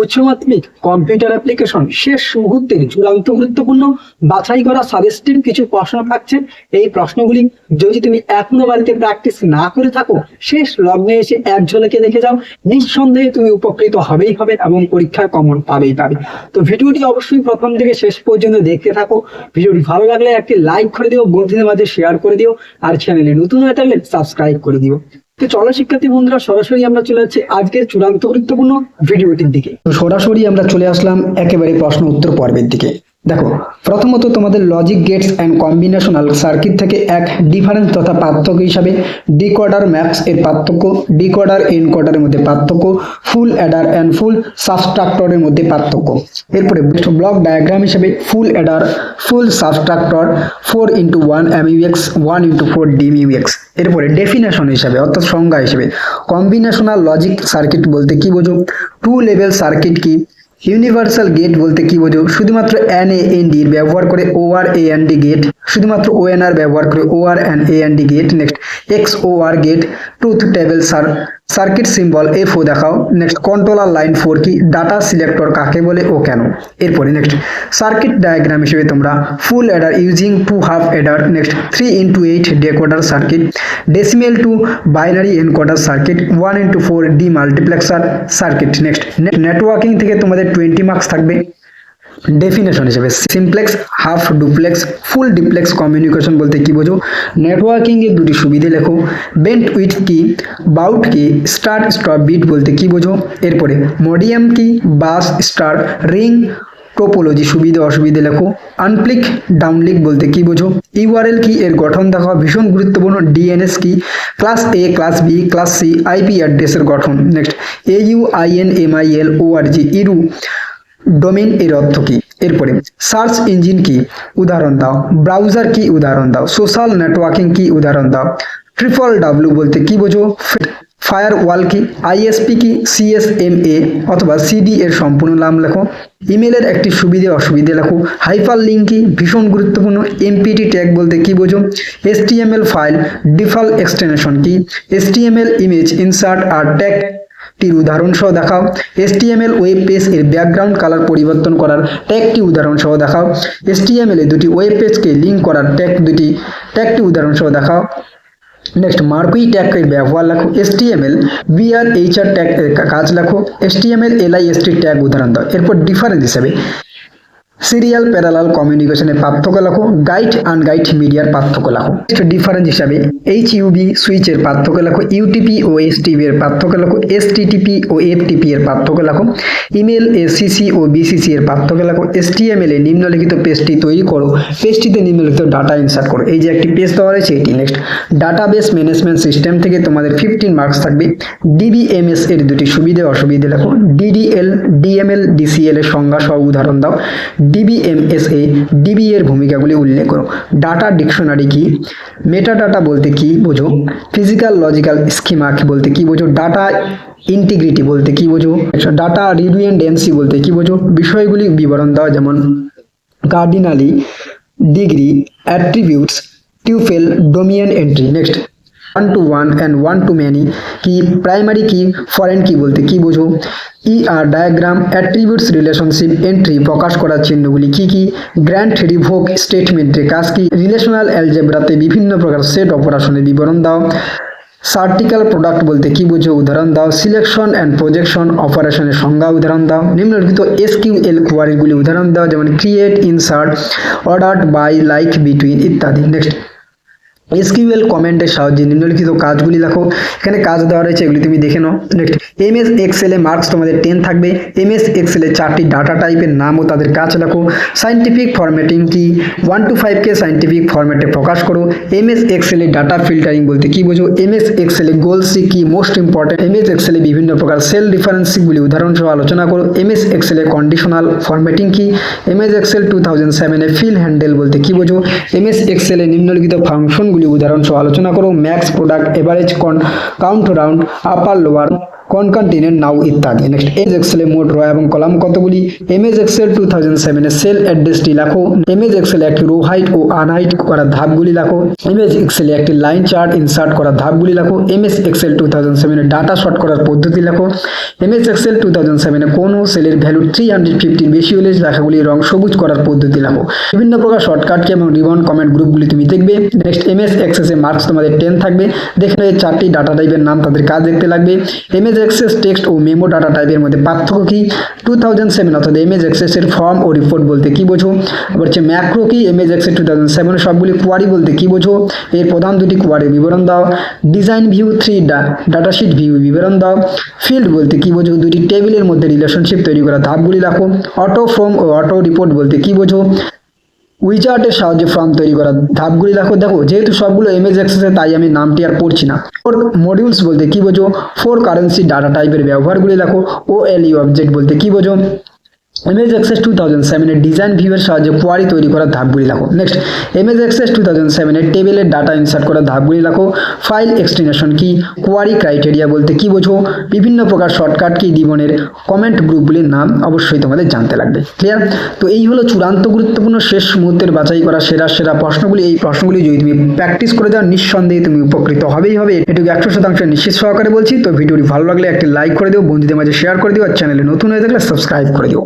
উচ্চ মাধ্যমিক computer application শেষ মুহূর্তের চূড়ান্ত গুরুত্বপূর্ণ। বাছাই করা সাজেস্টিভ কিছু প্রশ্ন থাকছে। এই প্রশ্নগুলি যদি তুমি এখনও বাড়িতে প্র্যাকটিস না করে থাকো, শেষ লগ্নে এসে এক ঝলকে দেখে যাও। নিঃসন্দেহে তুমি উপকৃত হবেই হবে এবং পরীক্ষায় কমন পাবেই পাবে। তো ভিডিওটি অবশ্যই প্রথম থেকে শেষ পর্যন্ত দেখতে থাকো। ভিডিওটি ভালো লাগলে একটি লাইক করে দিও, বন্ধুদের মাঝে শেয়ার করে দিও, আর চ্যানেলে নতুন হয়ে থাকলে সাবস্ক্রাইব করে দিও। তো চলো শিক্ষার্থী বন্ধুরা, সরাসরি আমরা চলে যাচ্ছি আজকের চূড়ান্ত গুরুত্বপূর্ণ ভিডিওটির দিকে। সরাসরি আমরা চলে আসলাম একেবারে প্রশ্ন উত্তর পর্বের দিকে। দেখো, প্রথমত তোমাদের logic gates and combinational circuit থেকে এক ডিফারেন্স তথা পার্থক্য হিসাবে ডিকোডার ম্যাপস এর পার্থক্য ডিকোডার এনকোডারের মধ্যে পার্থক্য ফুল অ্যাডার অ্যান্ড ফুল সাবস্ট্রাক্টরের মধ্যে পার্থক্য। এরপরে ব্লক ডায়াগ্রাম হিসাবে full adder full subtractor four into one M MUX one into four dem demux এরপরে ডেফিনেশন হিসাবে, অর্থাৎ সংজ্ঞা হিসেবে কম্বিনেশনাল লজিক সার্কিট বলতে কি বোঝো? টু লেভেল সার্কিট কি? ইউনিভার্সাল গেট বলতে কি বোঝো? শুধুমাত্র এন এ এন ডি ব্যবহার করে O R A N D gate শুধুমাত্র ও এন আর ব্যবহার করে O R N A N D gate next X O R gate truth table cir circuit symbol F ও দেখাও। Next controller line four কি? Data selector কাকে বলে ও কেন? এরপরে next circuit diagram হিসেবে তোমরা full adder using two half adder next three into eight decoder circuit decimal to binary encoder circuit one into four demultiplexer circuit next networking থেকে তোমাদের twenty marks থাকবে। Definition হিসেবে simplex half duplex full duplex communication বলতে কি বোঝো? Networking এর দুটি সুবিধে লেখো। বেন্ট উইথ কি? বাউট কি? স্টার্ট স্টপ বিট বলতে কি বোঝো? এরপরে মডিয়াম কি? বাস স্টার রিং টোপোলজি সুবিধে, অসুবিধে লেখো। আনপ্লিক ডাউনলিক বলতে কি বোঝো? ইউআরএল কি? এর গঠন দেখাও। ভীষণ গুরুত্বপূর্ণ। ডিএনএস কি? Class A class B class C IP অ্যাড্রেসের গঠন। Next A U I N M I L O R G ইরু domain এর অর্থ কি? এরপরে, সার্চ ইঞ্জিন কি? উদাহরণ দাও। ব্রাউজার কি? উদাহরণ দাও। সোশ্যাল নেটওয়ার্কিং কি? উদাহরণ দাও। ট্রিপল ডাব্লিউ বলতে কি বোঝো? ফায়ার ওয়াল কি? আইএসপি কি? সিএসএমএ অথবা সিডি এর সম্পূর্ণ নাম লেখো। ইমেলের একটি সুবিধে অসুবিধে লেখো। হাইপার লিঙ্ক কি? ভীষণ গুরুত্বপূর্ণ। এমপিটি ট্যাগ বলতে কি বোঝো? এসটিএমএল ফাইল ডিফল্ট এক্সটেনশন কি? এসটিএমএল ইমেজ ইনসার্ট আর ট্যাগ উদাহরণ সহ দেখাও। এসটিএমএল ওয়েব পেজ এর ব্যাকগ্রাউন্ড কালার পরিবর্তন করার ট্যাগটি উদাহরণ সহ দেখাও। এসটিএমএল এ দুটি ওয়েব পেজকে লিঙ্ক করার ট্যাগ দুটি ট্যাগটি উদাহরণ সহ দেখাও। নেক্সট মার্কুই ট্যাগের ব্যবহার লেখো। এসটিএমএল বিআর এইচআর ট্যাগ কাজ লেখো। এসটিএমএল এলআইএসটি ট্যাগ উদাহরণ দাও। এরপর ডিফারেন্স হিসেবে সিরিয়াল প্যারালাল কমিউনিকেশনের পার্থক্য লেখো গাইড আনগাইড মিডিয়ার পার্থক্য লেখো ডিফারেন্স হিসাবে এইচ ইউবি সুইচের পার্থক্য লেখো ইউটিপি ও এসটিপি এর পার্থক্য লেখো এসটিটিপি ও এফটিপি এর পার্থক্য লেখো ইমেল এসিসি ও বিসিসি এর পার্থক্য লেখো এসটিএমএল এ নিম্নলিখিত পেজটি তৈরি করো, পেজটিতে নিম্নলিখিত ডাটা ইনসার্ট করো। এই যে একটি পেজ দেওয়া রয়েছে, এটি নেক্সট ডাটাবেস ম্যানেজমেন্ট সিস্টেম থেকে তোমাদের ফিফটিন মার্কস থাকবে। ডিবিএমএস এর দুটি সুবিধে, অসুবিধে লেখো ডিডিএল ডিএমএল ডিসিএল এর সংজ্ঞা সহ উদাহরণ দাও। ডিবিএমএসএ ডিবি এর ভূমিকাগুলি উল্লেখ করো। ডাটা ডিকশনারি কি? মেটা ডাটা বলতে কি বোঝো? ফিজিক্যাল, লজিক্যাল, স্কিমা কি বলতে কি বোঝো? ডাটা ইন্টিগ্রিটি বলতে কি বোঝো? ডাটা রিডুয়েন্ডেন্সি বলতে কি বোঝো? বিষয়গুলি বিবরণ দাও, যেমন cardinality degree attributes tuple domain entry next one to one and one to many key primary key foreign key বলতে কি বোঝো? E R diagram attributes relationship entry প্রকাশ করার চিহ্নগুলি কি কি? গ্র্যান্ড রিভোক স্টেটমেন্টের কাজ কি? রিলেশনাল অ্যালজেব্রাতে বিভিন্ন প্রকার সেট অপারেশনের বিবরণ দাও। সার্টিক্যাল প্রোডাক্ট বলতে কি বোঝো? উদাহরণ দাও। সিলেকশন অ্যান্ড প্রজেকশন অপারেশনের সংজ্ঞা উদাহরণ দাও। নিম্নলিখিত এসকিউএল কোয়ারিগুলি উদাহরণ দাও, যেমন create insert order by like between ইত্যাদি। নেক্সট এসকিউএল কমেন্টের সাহায্যে নিম্নলিখিত কাজগুলি লেখো। এখানে কাজ দেওয়া রয়েছে, এগুলি তুমি দেখে নাও। নেক্সট এম এস এক্সেলে মার্কস তোমাদের টেন থাকবে। এম এস এক্সেলে চারটি ডাটা টাইপের নাম ও তাদের কাজ লেখো। সাইন্টিফিক ফরম্যাটিং কি? ওয়ান টু ফাইভকে সাইন্টিফিক ফরম্যাটে প্রকাশ করো। এম এস এক্সেলে ডাটা ফিল্টারিং বলতে কি বোঝো? এম এস এক্সেলে গোলসি কি? মোস্ট ইম্পর্টেন্ট এম এস এক্সেলে বিভিন্ন প্রকার সেল রেফারেন্সিংগুলি উদাহরণ সহ আলোচনা করো। এম এস এক্সেলে কন্ডিশনাল ফরম্যাটিং কি? M S Excel two thousand সেভেনে ফিল হ্যান্ডেল বলতে কি বোঝো? এম এস এক্সেলে নিম্নলিখিত ফাংশনগুলি উদাহরণ সহ আলোচনা করো। Max product average con count round upper lower concatenate, now ইত্যাদি। নেক্সট এজ এক্সেলে মোট র এবং কলাম কতগুলি? এমএজ এক্সেল টু থাউজেন্ড সেভেনে সেল অ্যাড্রেসটি লেখো। এমএজ এক্সেলে একটি রো হাইট ও আনহাইট করার ধাপগুলি লেখো। এমএজ এক্সেলে একটি লাইন চার্ট ইনসার্ট করার ধাপগুলি লেখো। এমএস এক্সেল টু থাউজেন্ড সেভেনে ডাটা শর্ট করার পদ্ধতি লেখো। এমএস এক্সেল টু থাউজেন্ড সেভেনে কোনো সেলের ভ্যালু থ্রি হান্ড্রেড ফিফটির বেশি হলে লেখাগুলি রং সবুজ করার পদ্ধতি লেখো। বিভিন্ন প্রকার শর্টকাট কি এবং রিবন কমেন্ট গ্রুপগুলি তুমি দেখবে। নেক্সট এমএস এক্সেসে মার্কস তোমাদের টেন থাকবে। দেখবে চারটি ডাটা টাইপের নাম তাদের কাজ দেখতে লাগবে। এমএস এক্সেস টেক্সট ও মেমো ডাটা টাইপের মধ্যে পার্থক্য কি? টু থাউজেন্ড সেভেন অর্থাৎ এমএস এক্সেসের ফর্ম ও রিপোর্ট বলতে কি বোঝো? আবার হচ্ছে ম্যাক্রো কি? MS Access two thousand seven সবগুলি কোয়ারি বলতে কি বোঝো? এর প্রধান দুটি কোয়ারি বিবরণ দাও। Design view three data sheet view বিবরণ দাও। ফিল্ড বলতে কি বোঝো? দুটি টেবিলের মধ্যে রিলেশনশিপ তৈরি করা ধাপগুলি রাখো। অটো ফর্ম ও অটো রিপোর্ট বলতে কি বোঝো? উইচার্টের সাহায্যে ফর্ম তৈরি করা। ধাপগুলি দেখো দেখো, যেহেতু সবগুলো এমএস অ্যাক্সেসে তাই আমি নামটি আর পড়ছি না। ফোর মডিউলস বলতে কি বোঝো? ফোর কারেন্সি ডাটা টাইপের ব্যবহারগুলি দেখো। ও এল ইউ অবজেক্ট বলতে কি বোঝো? এমএস এক্সেস টু থাউজেন্ড সেভেনের ডিজাইন ভিউয়ের সাহায্যে কোয়ারি তৈরি করার ধাপগুলি দেখো। Next MS Access two thousand সেভেনের টেবিলের ডাটা ইনসার্ট করার ধাপগুলি দেখো। ফাইল এক্সটেনশন কি? কোয়ারি ক্রাইটেরিয়া বলতে কি বোঝো? বিভিন্ন প্রকার শর্টকাট কি জীবনের? কমেন্ট গ্রুপগুলির নাম অবশ্যই তোমাদের জানতে লাগবে। ক্লিয়ার তো এই হলো চূড়ান্ত গুরুত্বপূর্ণ শেষ মুহূর্তের বাছাই করা সেরা সেরা প্রশ্নগুলি। এই প্রশ্নগুলি যদি তুমি প্র্যাকটিস করে যাও, নিঃসন্দেহে তুমি উপকৃত হবেই হবে। এটুকু একশো শতাংশ নিশ্চিত সহকারে বলছি। তো ভিডিওটি ভালো লাগলে একটি লাইক করে দিও, বন্ধুদের মাঝে শেয়ার করে দিও, আর চ্যানেলে নতুন হয়ে থাকলে সাবস্ক্রাইব করে দিও।